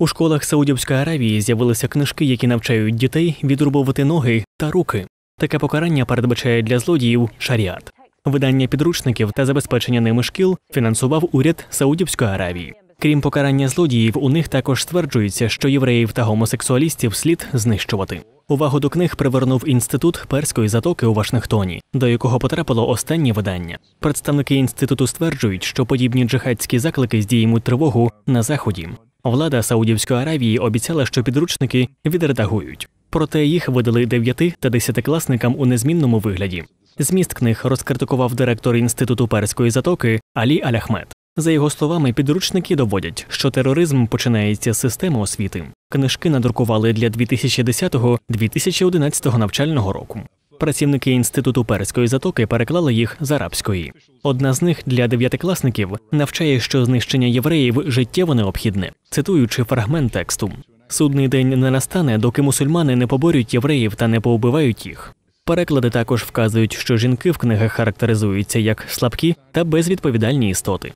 У школах Саудівської Аравії з'явилися книжки, які навчають дітей відрубувати ноги та руки. Таке покарання передбачає для злодіїв шаріат. Видання підручників та забезпечення ними шкіл фінансував уряд Саудівської Аравії. Крім покарання злодіїв, у них також стверджується, що євреїв та гомосексуалістів слід знищувати. Увагу до книг привернув інститут перської затоки у Вашингтоні, до якого потрапило останнє видання. Представники інституту стверджують, що подібні джихадські заклики здіймуть тривогу на заході. Влада Саудівської Аравії обіцяла, що підручники відредагують. Проте їх видали 9 та 10-класникам у незмінному вигляді. Зміст книг розкритикував директор інституту перської затоки Алі Аляхмед. За його словами, підручники доводять, що тероризм починається з системи освіти. Книжки надрукували для 2010-2011 навчального року. Працівники інституту перської затоки переклали їх з арабської. Одна з них для дев'ятикласників навчає, що знищення євреїв життєво необхідне, цитуючи фрагмент тексту. Судний день не настане, доки мусульмани не поборють євреїв та не поубивають їх. Переклади також вказують, що жінки в книгах характеризуються як слабкі та безвідповідальні істоти.